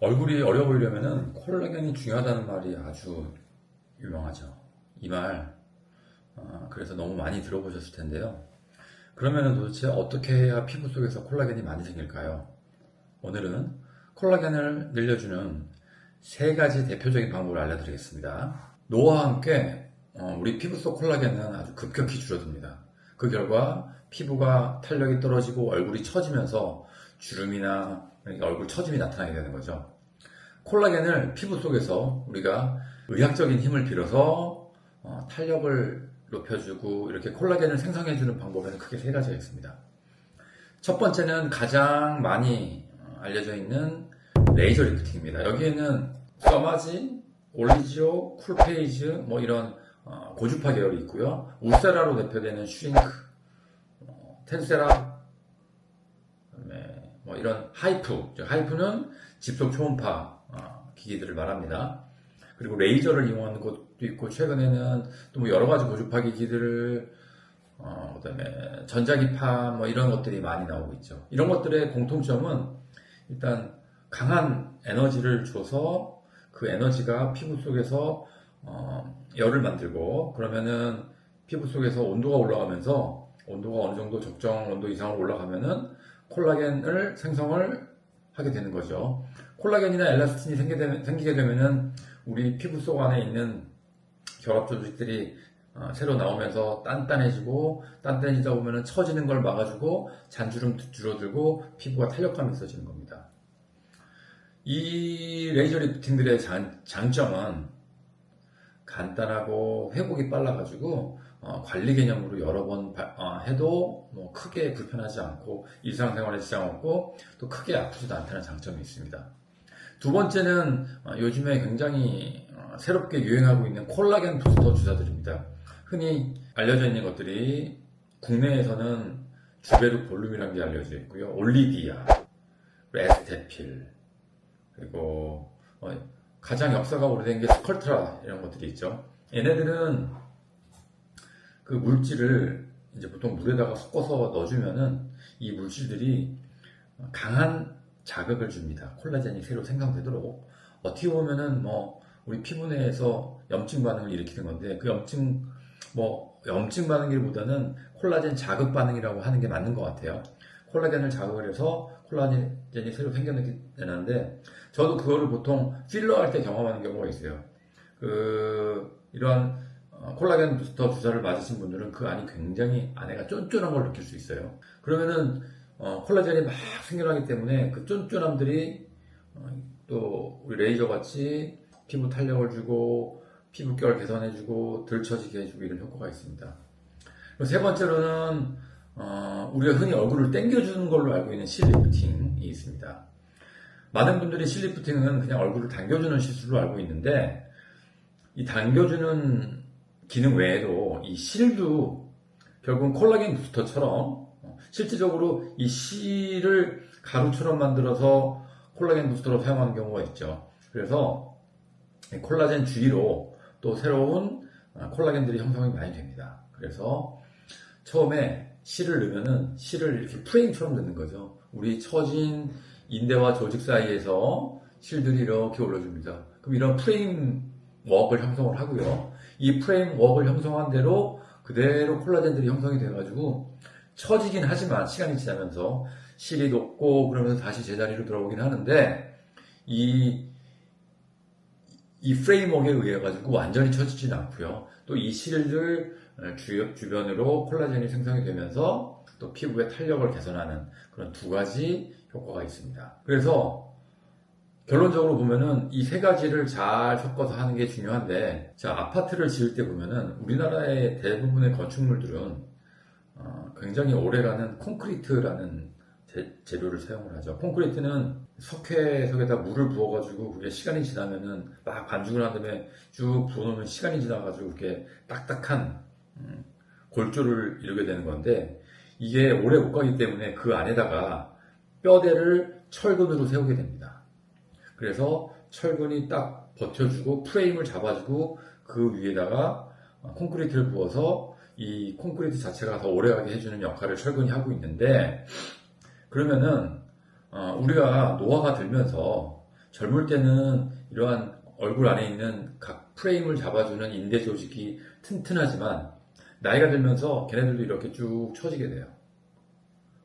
얼굴이 어려 보이려면 콜라겐이 중요하다는 말이 아주 유명하죠. 이 말, 어, 그래서 너무 많이 들어보셨을 텐데요. 그러면 도대체 어떻게 해야 피부 속에서 콜라겐이 많이 생길까요? 오늘은 콜라겐을 늘려주는 세 가지 대표적인 방법을 알려드리겠습니다. 노화와 함께 어, 우리 피부 속 콜라겐은 아주 급격히 줄어듭니다. 그 결과 피부가 탄력이 떨어지고 얼굴이 처지면서 주름이나 얼굴 처짐이 나타나게 되는 거죠. 콜라겐을 피부 속에서 우리가 의학적인 힘을 빌어서 어, 탄력을 높여주고 이렇게 콜라겐을 생성해주는 방법에는 크게 세 가지가 있습니다. 첫 번째는 가장 많이 어, 알려져 있는 레이저 리프팅입니다. 여기에는 써마지, 올리지오, 쿨페이즈 뭐 이런 어, 고주파 계열이 있고요. 울세라로 대표되는 슈링크, 어, 텐세라, 뭐 이런 하이프, 즉 하이프는 집속 초음파 어, 기기들을 말합니다. 그리고 레이저를 이용하는 것도 있고 최근에는 또 뭐 여러 가지 고주파 기기들을 어, 그다음에 전자기파 뭐 이런 것들이 많이 나오고 있죠. 이런 것들의 공통점은 일단 강한 에너지를 줘서 그 에너지가 피부 속에서 어, 열을 만들고 그러면은 피부 속에서 온도가 올라가면서 온도가 어느 정도 적정 온도 이상으로 올라가면은 콜라겐을 생성을 하게 되는 거죠. 콜라겐이나 엘라스틴이 생기게 되면, 생기게 되면은 우리 피부 속 안에 있는 결합 조직들이 어, 새로 나오면서 단단해지고 단단해지다 보면은 처지는 걸 막아주고 잔주름 줄어들고 피부가 탄력감이 있어지는 겁니다. 이 레이저 리프팅들의 장, 장점은 간단하고 회복이 빨라가지고 어, 관리 개념으로 여러 번 바- 어, 해도 뭐 크게 불편하지 않고 일상생활에 지장 없고 또 크게 아프지도 않다는 장점이 있습니다. 두 번째는 어, 요즘에 굉장히 어, 새롭게 유행하고 있는 콜라겐 부스터 주사들입니다. 흔히 알려져 있는 것들이 국내에서는 주베르 볼륨이라는 게 알려져 있고요. 올리비아, 에스테필, 그리고 어, 가장 역사가 오래된 게 스컬트라 이런 것들이 있죠. 얘네들은 그 물질을 이제 보통 물에다가 섞어서 넣어주면은 이 물질들이 강한 자극을 줍니다. 콜라겐이 새로 생성되도록. 어떻게 보면은 뭐 우리 피부 내에서 염증 반응을 일으키는 건데 그 염증 뭐 염증 반응이보다는 콜라겐 자극 반응이라고 하는 게 맞는 것 같아요. 콜라겐을 자극을 해서 콜라겐이 새로 생겨나게 되는데 저도 그거를 보통 필러 할 때 경험하는 경우가 있어요. 그 이러한 어, 콜라겐 부스터 주사를 맞으신 분들은 그 안이 굉장히 안에가 쫀쫀한 걸 느낄 수 있어요. 그러면은 어, 콜라겐이 막 생겨나기 때문에 그 쫀쫀함들이 어, 또 우리 레이저 같이 피부 탄력을 주고 피부결 개선해주고 덜 처지게 해주고 이런 효과가 있습니다. 세 번째로는 어, 우리가 흔히 얼굴을 당겨주는 걸로 알고 있는 실리프팅이 있습니다. 많은 분들이 실리프팅은 그냥 얼굴을 당겨주는 시술로 알고 있는데 이 당겨주는 기능 외에도 이 실도 결국은 콜라겐 부스터처럼 어, 실질적으로 이 실을 가루처럼 만들어서 콜라겐 부스터로 사용하는 경우가 있죠. 그래서 이 콜라겐 주위로 또 새로운 어, 콜라겐들이 형성이 많이 됩니다. 그래서 처음에 실을 넣으면은 실을 이렇게 프레임처럼 넣는 거죠. 우리 처진 인대와 조직 사이에서 실들이 이렇게 올려줍니다. 그럼 이런 프레임 웍을 형성을 하고요. 이 프레임 웍을 형성한 대로 그대로 콜라겐들이 형성이 돼가지고 처지긴 하지만 시간이 지나면서 실이 녹고 그러면서 다시 제자리로 돌아오긴 하는데 이, 이 프레임워크에 의해 가지고 완전히 처지진 않고요. 또 이 실들 주, 주변으로 콜라겐이 생성이 되면서 또 피부의 탄력을 개선하는 그런 두 가지 효과가 있습니다. 그래서 결론적으로 보면은 이 세 가지를 잘 섞어서 하는 게 중요한데, 자, 아파트를 지을 때 보면은 우리나라의 대부분의 건축물들은 어, 굉장히 오래가는 콘크리트라는 재, 료를 사용을 하죠. 콘크리트는 석회석에다 물을 부어가지고 그게 시간이 지나면은 막 반죽을 한 다음에 쭉 부어놓으면 시간이 지나가지고 이렇게 딱딱한 음, 골조를 이루게 되는 건데 이게 오래 못 가기 때문에 그 안에다가 뼈대를 철근으로 세우게 됩니다. 그래서 철근이 딱 버텨주고 프레임을 잡아주고 그 위에다가 콘크리트를 부어서 이 콘크리트 자체가 더 오래가게 해주는 역할을 철근이 하고 있는데 그러면은 어, 우리가 노화가 들면서 젊을 때는 이러한 얼굴 안에 있는 각 프레임을 잡아주는 인대 조직이 튼튼하지만 나이가 들면서 걔네들도 이렇게 쭉 처지게 돼요.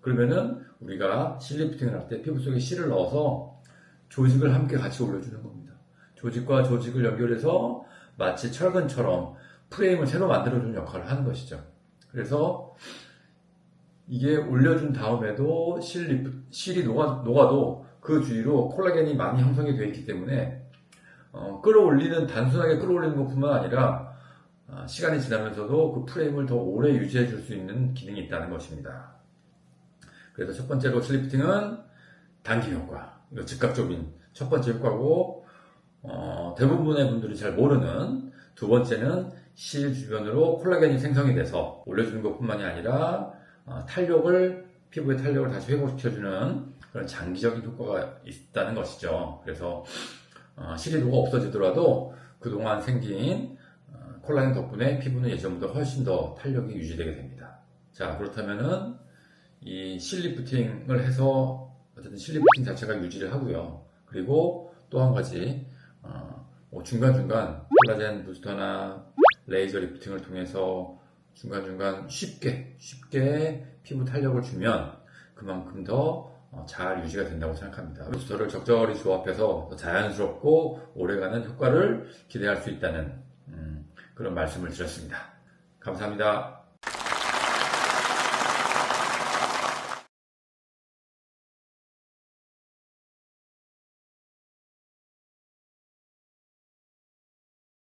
그러면은 우리가 실리프팅을 할 때 피부 속에 실을 넣어서 조직을 함께 같이 올려주는 겁니다. 조직과 조직을 연결해서 마치 철근처럼 프레임을 새로 만들어주는 역할을 하는 것이죠. 그래서 이게 올려준 다음에도 실 리프, 실이 녹아, 녹아도 그 주위로 콜라겐이 많이 형성이 되어 있기 때문에 어, 끌어올리는 단순하게 끌어올리는 것뿐만 아니라 아, 시간이 지나면서도 그 프레임을 더 오래 유지해 줄 수 있는 기능이 있다는 것입니다. 그래서 첫 번째로 슬리프팅은 단기 효과, 즉각적인 첫 번째 효과고 어, 대부분의 분들이 잘 모르는 두 번째는 실 주변으로 콜라겐이 생성이 돼서 올려주는 것뿐만이 아니라 어, 탄력을 피부의 탄력을 다시 회복시켜주는 그런 장기적인 효과가 있다는 것이죠. 그래서 어, 녹아 없어지더라도 그동안 생긴 어, 콜라겐 덕분에 피부는 예전보다 훨씬 더 탄력이 유지되게 됩니다. 자 그렇다면은 이 실리프팅을 해서 어쨌든 실리프팅 자체가 유지를 하고요. 그리고 또 한 가지 어, 뭐 중간중간 콜라겐 부스터나 레이저 리프팅을 통해서 중간중간 쉽게 쉽게 피부 탄력을 주면 그만큼 더 어, 잘 유지가 된다고 생각합니다. 부스터를 적절히 조합해서 더 자연스럽고 오래가는 효과를 기대할 수 있다는 음, 그런 말씀을 드렸습니다. 감사합니다.